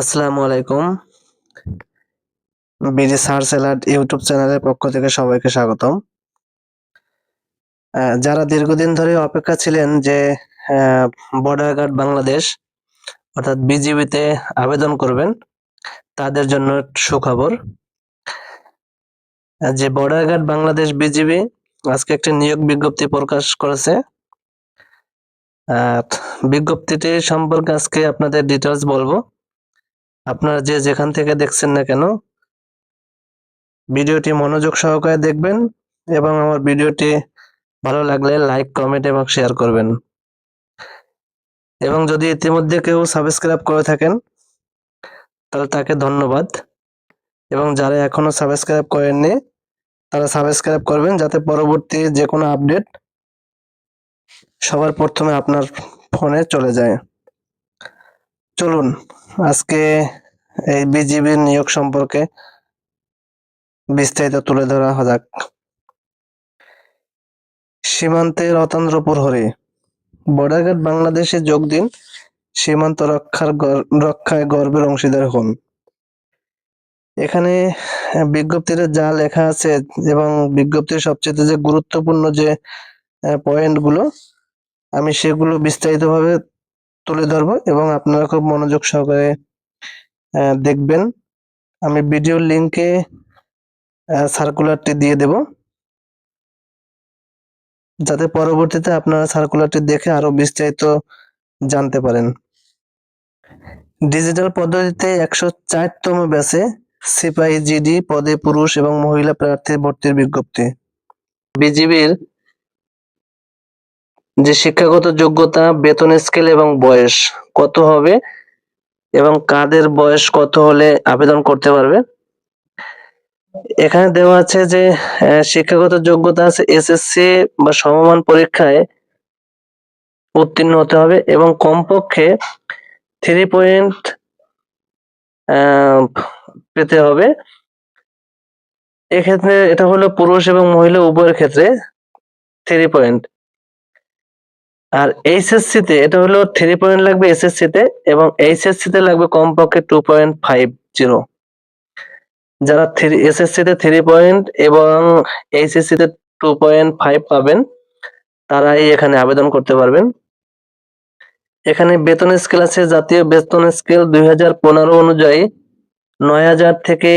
আসসালামু আলাইকুম। BD search alert YouTube চ্যানেলের পক্ষ থেকে সবাইকে স্বাগতম। যারা দীর্ঘদিন ধরে অপেক্ষা ছিলেন যে বর্ডার গার্ড বাংলাদেশ, অর্থাৎ বিজিবিতে আবেদন করবেন, তাদের জন্য সুখবর। যে বর্ডার গার্ড বাংলাদেশ বিজিবি আজকে একটি নিয়োগ বিজ্ঞপ্তি প্রকাশ করেছে। বিজ্ঞপ্তিটি সম্পর্কে আজকে আপনাদের ডিটেলস বলব। আপনারা যে যেখান থেকে দেখছেন না কেন, ভিডিওটি মনোযোগ সহকারে দেখবেন এবং আমার ভিডিওটি ভালো লাগলে লাইক, কমেন্ট এবং শেয়ার করবেন। এবং যদি ইতিমধ্যে কেউ সাবস্ক্রাইব করে থাকেন, তাহলে তাকে ধন্যবাদ। এবং যারা এখনও সাবস্ক্রাইব করেননি, তারা সাবস্ক্রাইব করবেন যাতে পরবর্তী যে কোনো আপডেট সবার প্রথমে আপনার ফোনে চলে যায়। চলুন, আজকে এই বিজিবির নিয়োগ সম্পর্কে বিস্তারিত তুলে ধরা যাক। সীমান্তের অতন্দ্র প্রহরী বর্ডার গার্ড বাংলাদেশে যোগ দিন, সীমান্ত রক্ষার রক্ষায় গর্বের অংশীদার হন। এখানে বিজ্ঞপ্তিতে যা লেখা আছে এবং বিজ্ঞপ্তির সবচেয়ে যে গুরুত্বপূর্ণ যে পয়েন্টগুলো আমি সেগুলো বিস্তারিতভাবে তুলে ধরবো এবং আপনারা খুব মনোযোগ সহকারে দেখবেন। আমি ভিডিওর লিংকে সার্কুলারটি দিয়ে দেব। যাতে পরবর্তীতে আপনারা সার্কুলারটি দেখে আরও বিস্তারিত জানতে পারেন। ডিজিটাল পদ্ধতিতে একশো চারতম ব্যাচে সিপাহি, জিডি, পদে পুরুষ এবং মহিলা প্রার্থী ভর্তির বিজ্ঞপ্তি। বিজিবির যে শিক্ষাগত যোগ্যতা, বেতন স্কেল এবং বয়স কত হবে এবং কাদের বয়স কত হলে আবেদন করতে পারবে। এখানে দেওয়া আছে যে শিক্ষাগত যোগ্যতা আছে এসএসসি বা সমমান পরীক্ষায় উত্তীর্ণ হতে হবে এবং কমপক্ষে থ্রি পয়েন্ট পেতে হবে। এক্ষেত্রে এটা হলো পুরুষ এবং মহিলা উভয়ের ক্ষেত্রে থ্রি পয়েন্ট আর এইচএসসি তে এটা হলো থ্রি পয়েন্ট লাগবে এসএসসি তে এবং এইচএসসি তে লাগবে কমপক্ষে টু পয়েন্ট ফাইভ জিরো যারা থ্রি এসএসসি তে থ্রি পয়েন্ট এবং এইচএসসি তে টু পয়েন্ট ফাইভ পাবেন, তারাই এখানে আবেদন করতে পারবেন। এখানে বেতন স্কেল আছে, জাতীয় বেতন স্কেল দুই হাজার পনেরো অনুযায়ী নয় হাজার থেকে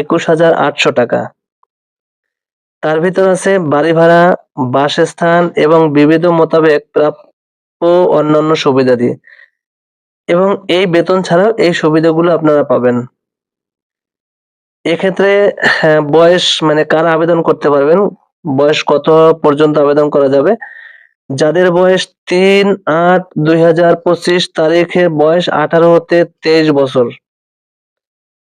একুশ হাজার আটশো টাকা। তার ভিতর আছে বাড়ি ভাড়া বাসস্থান এবং বিবিধ মোতাবেক প্রাপ্য অন্যান্য সুবিধাদি এবং এই বেতন ছাড়াও এই সুবিধাগুলো আপনারা পাবেন। এক্ষেত্রে হ্যাঁ, বয়স মানে কারা আবেদন করতে পারবেন বয়স কত পর্যন্ত আবেদন করা যাবে? যাদের বয়স তিন আট দুই হাজার পঁচিশ তারিখে বয়স আঠারো হতে তেইশ বছর।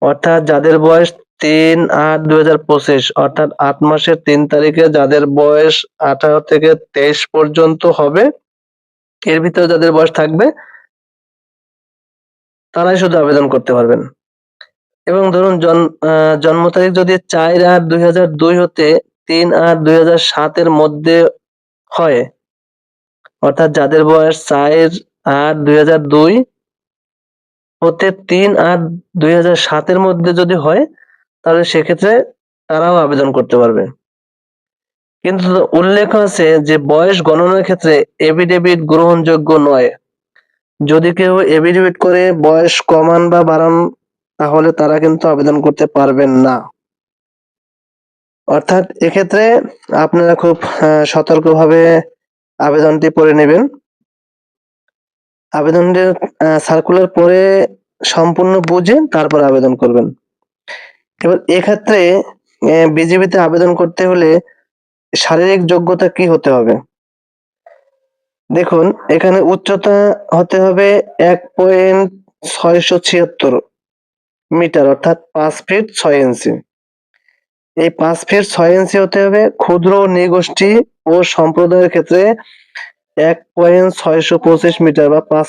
অর্থাৎ যাদের বয়স তিন আট দুই হাজার পঁচিশ, অর্থাৎ আট মাসের তিন তারিখে যাদের বয়স আঠারো থেকে তেইশ পর্যন্ত হবে, এর ভিতরে যাদের বয়স থাকবে, তারাই শুধু আবেদন করতে পারবেন। এবং ধরুন জন্ম তারিখ যদি চার আট দুই হাজার দুই হতে তিন আট দুই হাজার সাতের মধ্যে হয়, অর্থাৎ যাদের বয়স চার আট দুই হাজার দুই হতে তিন আট দুই হাজার সাতের মধ্যে যদি হয় তাহলে সেক্ষেত্রে তারাও আবেদন করতে পারবে। কিন্তু উল্লেখ আছে যে, বয়স গণনার ক্ষেত্রে এফিডেভিট গ্রহণযোগ্য নয়। যদি কেউ এফিডেভিট করে বয়স কমান বা বাড়ান, তাহলে তারা কিন্তু আবেদন করতে পারবেন না। অর্থাৎ এক্ষেত্রে আপনারা খুব সতর্কভাবে আবেদনটি পড়ে নেবেন। আবেদনের সার্কুলার পরে সম্পূর্ণ বুঝে তারপর আবেদন করবেন। এবার এক্ষেত্রে বিজেপিতে আবেদন করতে হলে শারীরিক যোগ্যতা কি হতে হবে? দেখুন, এখানে উচ্চতা হতে হবে এক পয়েন্ট ছয়শো ছিয়াত্তর মিটার, অর্থাৎ পাঁচ ফিট ছয় ইঞ্চি। এই পাঁচ ফিট ছয় ইঞ্চি হতে হবে ক্ষুদ্র নৃগোষ্ঠী ও সম্প্রদায়ের ক্ষেত্রে এক পয়েন্ট ছয়শো পঁচিশ মিটার বা পাঁচ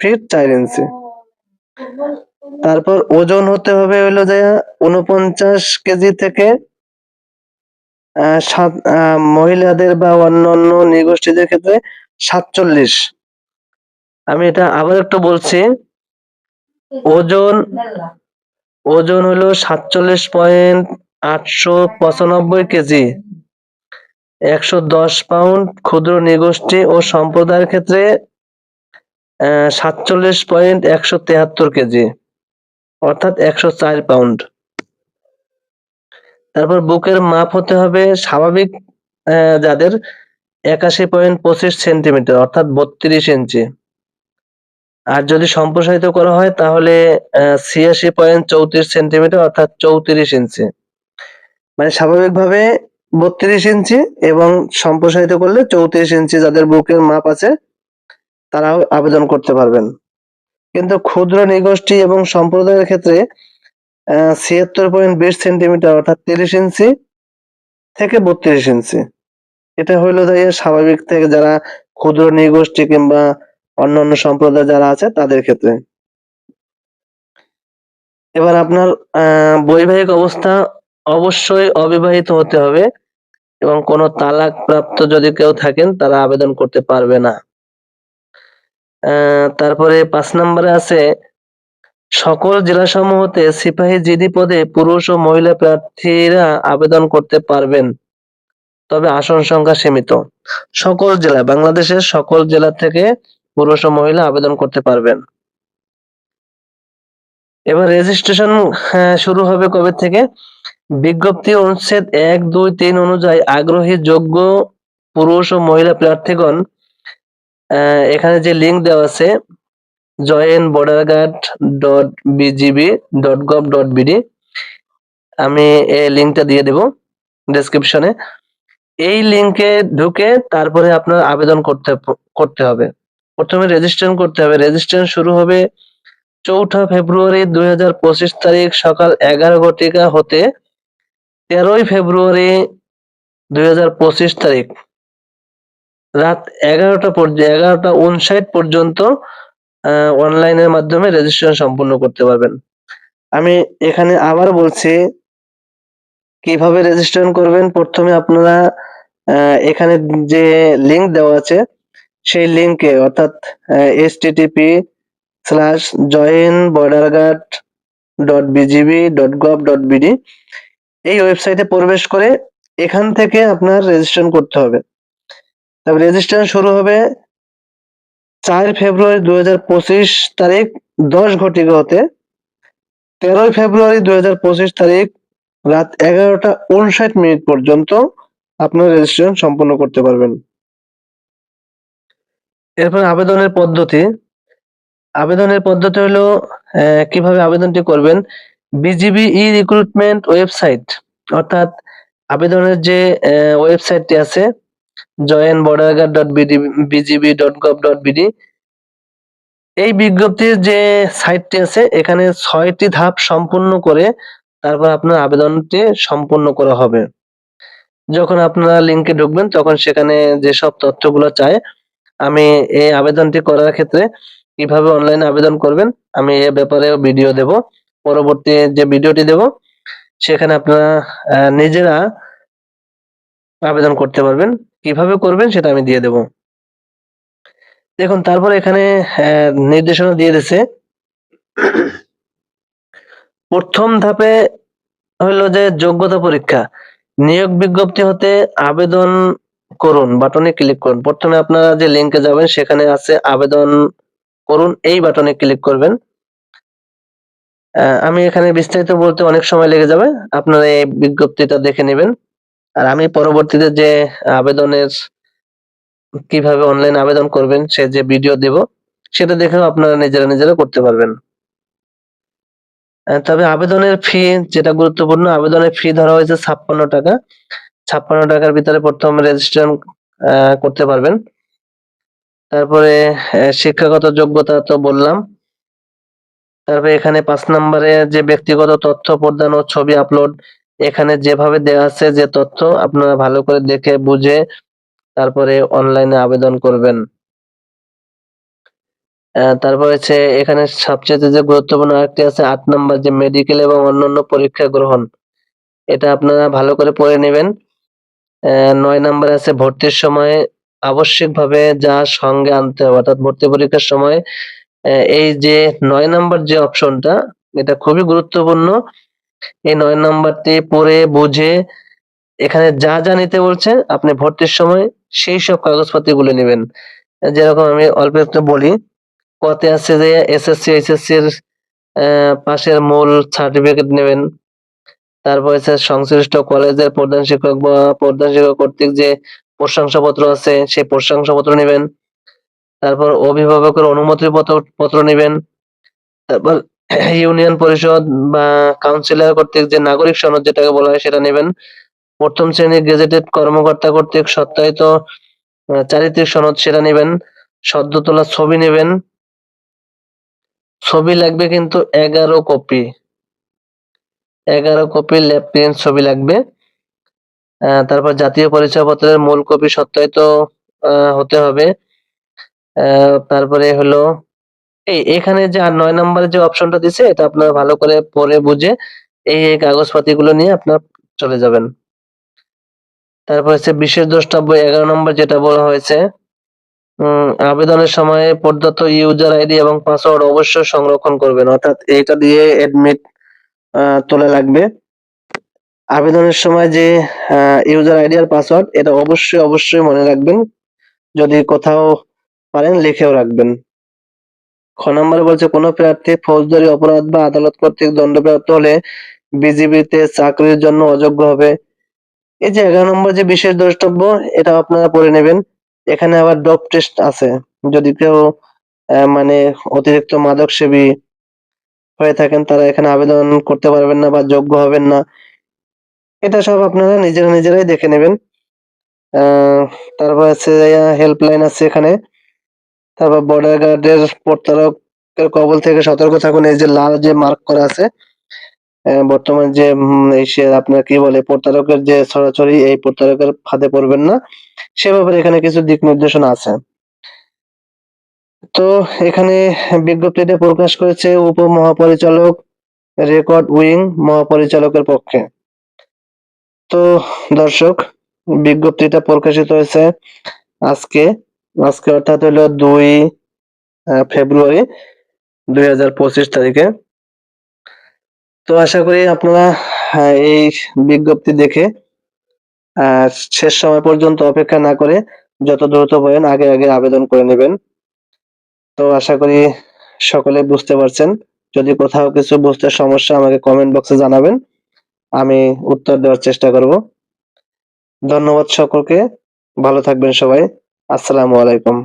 ফিট চার ইঞ্চি। তারপর ওজন হতে হবে হলো যে উনপঞ্চাশ কেজি থেকে সাত মহিলাদের বা অন্যান্য নৃগোষ্ঠীদের ক্ষেত্রে সাতচল্লিশ। আমি এটা আবার একটু বলছি, ওজন ওজন হলো সাতচল্লিশ পয়েন্ট আটশো পঁচানব্বই কেজি। একশো দশ পাউন্ড ক্ষুদ্র নিগোষ্ঠী ও সম্প্রদায়ের ক্ষেত্রে সাতচল্লিশ পয়েন্ট একশো তেহাত্তর কেজি। অর্থাৎ একশো চার পাউন্ড তারপর বুকের মাপ হতে হবে স্বাভাবিক যাদের একাশি পয়েন্ট পঁচিশ সেন্টিমিটার অর্থাৎ বত্রিশ ইঞ্চি আর যদি সম্প্রসারিত করা হয়, তাহলে ছিয়াশি পয়েন্ট চৌত্রিশ সেন্টিমিটার অর্থাৎ চৌত্রিশ ইঞ্চি মানে স্বাভাবিকভাবে বত্রিশ ইঞ্চি এবং সম্প্রসারিত করলে চৌত্রিশ ইঞ্চি যাদের বুকের মাপ আছে, তারাও আবেদন করতে পারবেন। কিন্তু ক্ষুদ্র নিগোষ্ঠী এবং সম্প্রদায়ের ক্ষেত্রে ছিয়াত্তর পয়েন্ট বিশ সেন্টিমিটার অর্থাৎ তিরিশ ইঞ্চি থেকে বত্রিশ ইঞ্চি এটা হইল দাঁড়িয়ে স্বাভাবিক থেকে যারা ক্ষুদ্র নিগোষ্ঠী কিংবা অন্যান্য সম্প্রদায় যারা আছে, তাদের ক্ষেত্রে। এবার আপনার বৈবাহিক অবস্থা অবশ্যই অবিবাহিত হতে হবে এবং কোনো তালাক প্রাপ্ত যদি কেউ থাকেন, তারা আবেদন করতে পারবে না। তারপরে পাঁচ নম্বরে আছে, সকল জেলা সমূহতে সিপাহী জিডি পদে পুরুষ ও মহিলা প্রার্থীরা আবেদন করতে পারবেন। তবে আসন সংখ্যা সীমিত। সকল জেলা, বাংলাদেশের সকল জেলা থেকে পুরুষ ও মহিলা আবেদন করতে পারবেন। এবার রেজিস্ট্রেশন শুরু হবে কবে থেকে? বিজ্ঞপ্তি অনুচ্ছেদ এক দুই তিন অনুযায়ী আগ্রহী যোগ্য পুরুষ ও মহিলা প্রার্থীগণ এখানে যে লিঙ্ক দেওয়া আছে join border guard dot BGB dot gov dot BD আমি এই লিঙ্কটা দিয়ে দেব ডেসক্রিপশনে এই লিঙ্কে ঢুকে তারপরে আপনার আবেদন করতে করতে হবে। প্রথমে রেজিস্ট্রেশন করতে হবে। রেজিস্ট্রেশন শুরু হবে চৌঠা ফেব্রুয়ারি দুই হাজার পঁচিশ তারিখ সকাল এগারো ঘটিকা হতে তেরোই ফেব্রুয়ারি দুই হাজার পঁচিশ তারিখ। রাত এগারোটা পর্যন্ত এগারোটা উনষাট পর্যন্ত অনলাইনের মাধ্যমে রেজিস্ট্রেশন সম্পূর্ণ করতে পারবেন। আমি এখানে আবার বলছি, কীভাবে রেজিস্ট্রেশন করবেন? প্রথমে আপনারা এখানে যে লিংক দেওয়া আছে, সেই লিংকে অর্থাৎ S TTP slash join border guard dot BGB dot gov dot BD এই ওয়েবসাইটে প্রবেশ করে এখান থেকে আপনার রেজিস্ট্রেশন করতে হবে। তবে রেজিস্ট্রেশন শুরু হবে চার ফেব্রুয়ারি দুই হাজার পঁচিশ তারিখ দশ ঘটিকা হতে তেরোই ফেব্রুয়ারি দুই হাজার পঁচিশ তারিখ রাত এগারোটা উনষাট মিনিট পর্যন্ত আপনার রেজিস্ট্রেশন সম্পন্ন করতে পারবেন। এরপর আবেদনের পদ্ধতি। আবেদনের পদ্ধতি হলো কীভাবে আবেদনটি করবেন? বিজিবি ই রিক্রুটমেন্ট ওয়েবসাইট, অর্থাৎ আবেদনের যে ওয়েবসাইটটি আছে join border guard dot BGB dot gov dot BD এই বিজ্ঞপ্তির যে সাইটটি আছে, এখানে ছয়টি ধাপ সম্পূর্ণ করে তারপর আপনার আবেদনটি সম্পূর্ণ করা হবে। যখন আপনারা লিংকে ঢুকবেন, তখন সেখানে যেসব তথ্যগুলো চায় আমি এই আবেদনটি করার ক্ষেত্রে কীভাবে অনলাইনে আবেদন করবেন, আমি এ ব্যাপারে ভিডিও দেব। পরবর্তী যে ভিডিওটি দেব, সেখানে আপনারা নিজেরা আবেদন করতে পারবেন। কীভাবে করবেন সেটা আমি দিয়ে দেব। দেখুন, তারপর এখানে নির্দেশনা দিয়ে দিয়েছে প্রথম ধাপে হলো যে যোগ্যতা পরীক্ষা। নিয়োগ বিজ্ঞপ্তি হতে আবেদন করুন, বাটনে ক্লিক করুন। প্রথমে আপনারা যে লিংকে যাবেন, সেখানে আছে আবেদন করুন, এই বাটনে ক্লিক করবেন। আমি এখানে বিস্তারিত বলতে অনেক সময় লেগে যাবে। আপনারা এই বিজ্ঞপ্তিটা দেখে নেবেন। আর আমি পরবর্তীতে যে আবেদনের কীভাবে অনলাইন আবেদন করবেন, সে যে ভিডিও দেব, সেটা দেখেও আপনারা নিজেরা নিজেরা করতে পারবেন। তবে আবেদনের ফি যেটা গুরুত্বপূর্ণ, আবেদনের ফি ধরা হয়েছে ছাপ্পান্ন টাকা। ছাপ্পান্ন টাকার ভিতরে প্রথম রেজিস্ট্রেশন করতে পারবেন। তারপরে শিক্ষাগত যোগ্যতা তো বললাম। তারপরে এখানে পাঁচ নম্বরে যে ব্যক্তিগত তথ্য প্রদান ও ছবি আপলোড এখানে যেভাবে দেওয়া আছে যে তথ্য আপনারা ভালো করে দেখে বুঝে তারপরে অনলাইনে আবেদন করবেন। তারপর হচ্ছে এখানে সবচেয়ে যে গুরুত্বপূর্ণ আরেকটি আছে, আট নম্বর যে মেডিকেল এবং অন্যান্য পরীক্ষা গ্রহণ। এটা আপনারা ভালো করে পড়ে নেবেন। নয় নম্বরে আছে ভর্তির সময়। আবশ্যিকভাবে যা সঙ্গে আনতে হবে, অর্থাৎ ভর্তি পরীক্ষার সময় এই যে নয় নাম্বার যে অপশনটা এটা খুবই গুরুত্বপূর্ণ। এই নয় নাম্বারটি পড়ে, বুঝে, এখানে যা যা নিতে বলছে, আপনি ভর্তির সময় সেই সব কাগজপত্রগুলো নেবেন। যেরকম আমি অল্প একটু বলি, কতে আছে যে এসএসসি এইচএসসি এর পাশের মূল সার্টিফিকেট নেবেন। তারপর হচ্ছে সংশ্লিষ্ট কলেজের প্রধান শিক্ষক বা প্রধান শিক্ষক কর্তৃক যে প্রশংসাপত্র আছে, সেই প্রশংসাপত্র নেবেন। তারপর অভিভাবকের অনুমতি পত্র নেবেন। তারপর ইউনিয়ন পরিষদ বা কাউন্সিলর কর্তৃক যে নাগরিক সনদ যেটাকে বলা হয় সেটা নেবেন। প্রথম শ্রেণির গেজেটেড কর্মকর্তা কর্তৃক সত্যায়িত চারিত্রিক সনদ সেটা নেবেন। সদ্য তোলা ছবি নেবেন। ছবি লাগবে কিন্তু এগারো কপি। এগারো কপি ল্যাব প্রিন্ট ছবি লাগবে। তারপর জাতীয় পরিচয়পত্রের মূল কপি সত্যায়িত হতে হবে। তারপরে হলো এই এখানে যে আর নয় নম্বরে যে অপশনটা দিছে, এটা আপনারা ভালো করে পড়ে বুঝে এই কাগজপাতিগুলো নিয়ে আপনার চলে যাবেন। তারপর হচ্ছে বিশেষ দ্রষ্টব্য, এগারো নম্বর যেটা বলা হয়েছে আবেদনের সময় প্রদত্ত ইউজার আইডি এবং পাসওয়ার্ড অবশ্যই সংরক্ষণ করবেন। অর্থাৎ এটা দিয়ে এডমিট তোলা লাগবে। আবেদনের সময় যে ইউজার আইডি আর পাসওয়ার্ড এটা অবশ্যই অবশ্যই মনে রাখবেন। যদি কোথাও পারেন, লিখেও রাখবেন। খ নম্বরে বলছে কোনো প্রার্থী ফৌজদারি অপরাধ বা আদালত কর্তৃক দণ্ডপ্রাপ্ত হলে বিজিবিতে চাকরির জন্য অযোগ্য হবে। এই যে এগারো নম্বর যে বিশেষ দ্রষ্টব্য এটা আপনারা পড়ে নেবেন। এখানে আবার ডপ টেস্ট আছে। যদি কেউ মানে অতিরিক্ত মাদক সেবী হয়ে থাকেন তারা এখানে আবেদন করতে পারবেন না বা যোগ্য হবেন না। এটা সব আপনারা নিজেরা নিজেরাই দেখে নেবেন। আহ, তারপর আছে হেল্পলাইন আছে এখানে। তারপর বর্ডার গার্ডের প্রতারকের কবল থেকে সতর্ক থাকুন। এই যে লাল যে মার্ক করা আছে বর্তমান যে আপনার কি বলে, প্রতারকের যে ছড়াছড়ি, এই প্রতারকের ফাঁদে পড়বেন না। সে ব্যাপারে এখানে কিছু দিক নির্দেশনা আছে। তো এখানে বিজ্ঞপ্তিটা প্রকাশ করেছে উপমহাপরিচালক রেকর্ড উইং মহাপরিচালকের পক্ষে। তো দর্শক বিজ্ঞপ্তিটা প্রকাশিত হয়েছে আজকে আজকে অর্থাৎ হলো দুই ফেব্রুয়ারি দুই হাজার পঁচিশ তারিখে। তো আশা করি আপনারা এই বিজ্ঞপ্তি দেখে শেষ সময় পর্যন্ত অপেক্ষা না করে যত দ্রুত পারেন আগে আগে আবেদন করে নেবেন। তো আশা করি সকলে বুঝতে পারছেন। যদি কোথাও কিছু বুঝতে সমস্যা আমাকে কমেন্ট বক্সে জানাবেন, আমি উত্তর দেওয়ার চেষ্টা করব। ধন্যবাদ সকলকে। ভালো থাকবেন সবাই। আসসালামু আলাইকুম।